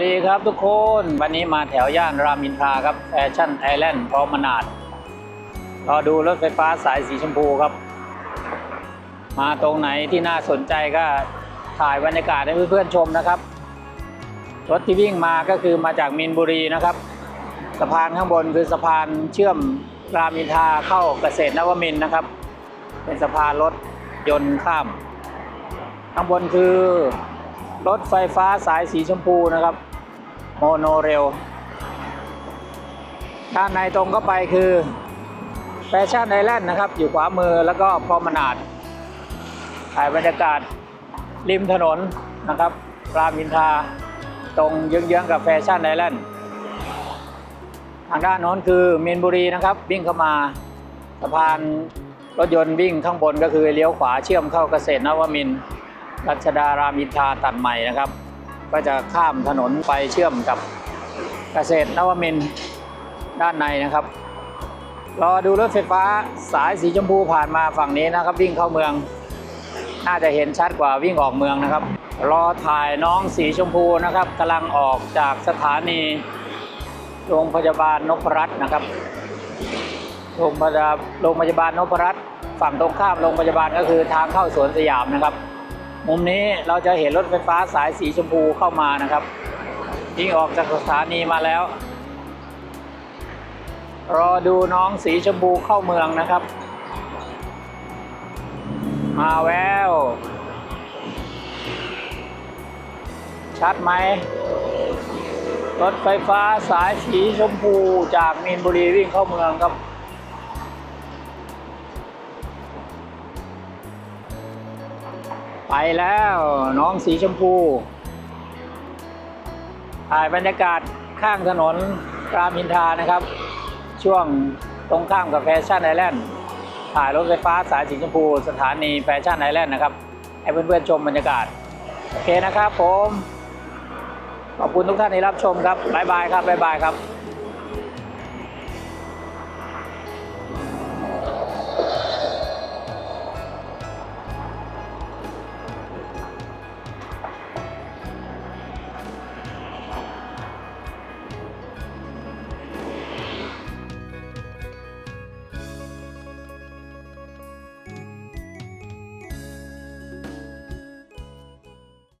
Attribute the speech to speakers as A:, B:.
A: วัสดีครับทุกคนวันนี้มาแถวย่านรามินทราครับแฟชั่นไอแลนด์พร้อมมนาดรอดูรถไฟฟ้าสายสีชมพูครับ มาตรงไหนที่น่าสนใจก็ถ่ายบรรยากาศให้เพื่อนๆชมนะครับรถที่วิ่งมาก็คือมาจากมีนบุรีนะครับ สะพานข้างบนคือสะพานเชื่อมรามินทราเข้าเกษตรนวมินนะครับ เป็นสะพานรถยนต์ข้าม ข้างบนคือรถไฟฟ้าสายสีชมพูนะครับ โมโนเรลด้านในตรงก็ไปคือแฟชั่นไอแลนด์นะครับ อยู่ขวามือแล้วก็พรอมนาดถ่ายบรรยากาศริมถนนนะครับรามอินทาตรงเยื้องๆกับแฟชั่นไอแลนด์ทางด้านโน้นคือมีนบุรีนะครับ วิ่งเข้ามาสะพานรถยนต์วิ่งข้างบนก็คือเลี้ยวขวาเชื่อมเข้าเกษตรนวมินรัชดารามอินทาตัดใหม่นะครับ ก็จะข้ามถนนไปเชื่อมกับเกษตรนวมินด้านในนะครับ รอดูรถไฟฟ้าสายสีชมพูผ่านมาฝั่งนี้นะครับ วิ่งเข้าเมือง น่าจะเห็นชัดกว่าวิ่งออกเมืองนะครับ รอถ่ายน้องสีชมพูนะครับกำลังออกจากสถานีโรงพยาบาลนพรัตน์นะครับโรงพยาบาลโรงพยาบาลนพรัตน์ฝั่งตรงข้ามโรงพยาบาลก็คือทางเข้าสวนสยามนะครับ มุมนี้เราจะเห็นรถไฟฟ้าสายสีชมพูเข้ามานะครับยิ่งออกจากสถานีมาแล้ว รอดูน้องสีชมพูเข้าเมืองนะครับ มาแววชัดไหม รถไฟฟ้าสายสีชมพูจากมีนบุรีวิ่งเข้าเมืองครับ ไปแล้วน้องสีชมพูถ่ายบรรยากาศข้างถนนรามอินทานะครับ ช่วงตรงข้ามกับแฟชั่นไอแลนด์ถ่ายรถไฟฟ้าสายสีชมพู สถานีแฟชั่นไอแลนด์นะครับ ให้เพื่อนๆชมบรรยากาศ โอเคนะครับผม ขอบคุณทุกท่านที่รับชมครับ บ๊ายบายครับ บ๊ายบายครับ